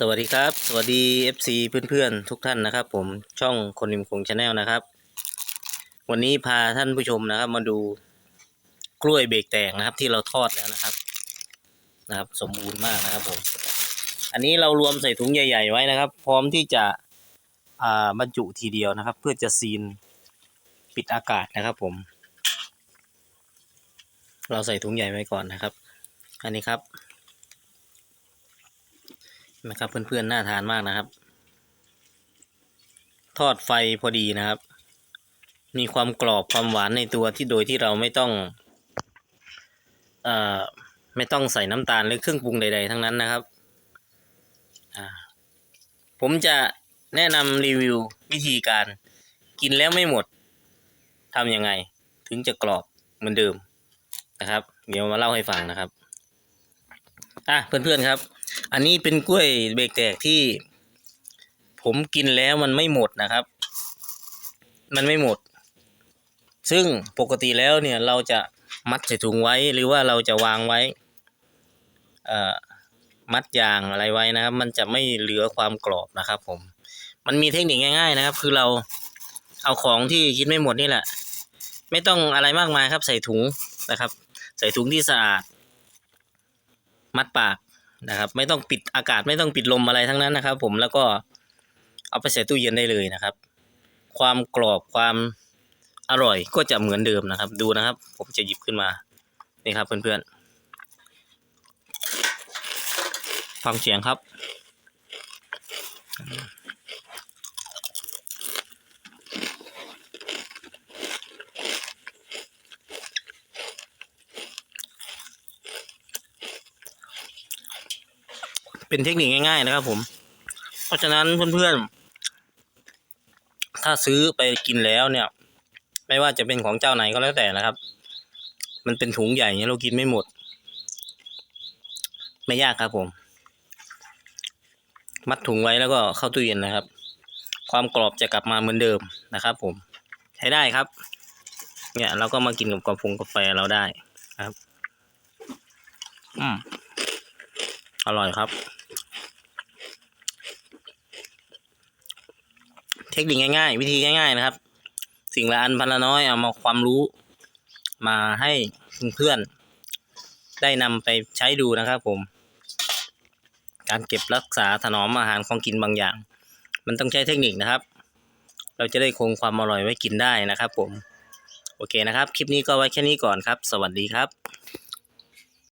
สวัสดีครับ สวัสดี FC เพื่อนๆ ทุกท่านนะครับ ผมช่องคนริมคงชาแนลนะครับ วันนี้พาท่านผู้ชมนะครับ มาดูกล้วยเบรกแตกนะครับ ที่เราทอดแล้วนะครับ นะครับ สมบูรณ์มากนะครับผม อันนี้เรารวมใส่ถุงใหญ่ ๆ ไว้นะครับ พร้อมที่จะอ่าบรรจุทีเดียวนะครับ เพื่อจะซีนปิดอากาศนะครับ ผม เราใส่ถุงใหญ่ไว้ก่อนนะครับ อันนี้ครับ นะครับ เพื่อนๆน่าทานมากนะครับ ทอดไฟพอดีนะครับ มีความกรอบความหวานในตัวที่โดยที่เราไม่ต้องเอ่อไม่ต้องใส่น้ำตาลหรือเครื่องปรุงใด ๆ ทั้งนั้นนะครับผมจะแนะนำรีวิววิธีการกินแล้วไม่หมดทำยังไง ถึงจะกรอบเหมือนเดิมนะครับ เดี๋ยวมาเล่าให้ฟังนะครับ อะเพื่อนๆครับ อันนี้เป็นกล้วยเบรกแตกที่ ผมกินแล้วมันไม่หมดนะครับ มันไม่หมด ซึ่งปกติแล้วเนี่ยเราจะมัดใส่ถุงไว้หรือว่าเราจะวางไว้เอ่อมัดยางอะไรไว้นะครับ มันจะไม่เหลือความกรอบนะครับ ผม มันมีเทคนิคง่าย ๆนะครับ คือเราเอาของที่กินไม่หมดนี่แหละ ไม่ต้องอะไรมากมายครับ ใส่ถุงนะครับ ใส่ถุงที่สะอาด มัดปาก นะครับ ไม่ต้องปิดอากาศไม่ต้องปิดลมอะไรทั้งนั้นนะครับ ผมแล้วก็เอาไปใส่ตู้เย็นได้เลยนะครับ ความกรอบความอร่อยก็จะเหมือนเดิมนะครับ ดูนะครับ ผมจะหยิบขึ้นมานี่ครับเพื่อนๆฟังเสียงครับ เป็นเทคนิคง่าย ๆ นะครับ ผม เพราะฉะนั้นเพื่อนๆ ถ้าซื้อไปกินแล้วเนี่ย ไม่ว่าจะเป็นของเจ้าไหนก็แล้วแต่นะครับ มันเป็นถุงใหญ่เนี่ยเรากินไม่หมด ไม่ยากครับผม มัดถุงไว้แล้วก็เข้าตู้เย็นนะครับ ความกรอบจะกลับมาเหมือนเดิมนะครับ ผม ใช้ได้ครับ เนี่ยเราก็มากินกับกาแฟเราได้ครับ อืม อร่อยครับ เทคนิคง่ายๆ วิธีง่าย ๆ นะครับ สิ่งละอันพันละน้อยเอามาความรู้ มาให้เพื่อนๆได้นำไปใช้ดูนะครับผม การเก็บรักษาถนอมอาหารของกินบางอย่าง มันต้องใช้เทคนิคนะครับ เราจะได้คงความอร่อยไว้กินได้นะครับผม โอเคนะครับ คลิปนี้ก็ไว้แค่นี้ก่อนครับ สวัสดีครับ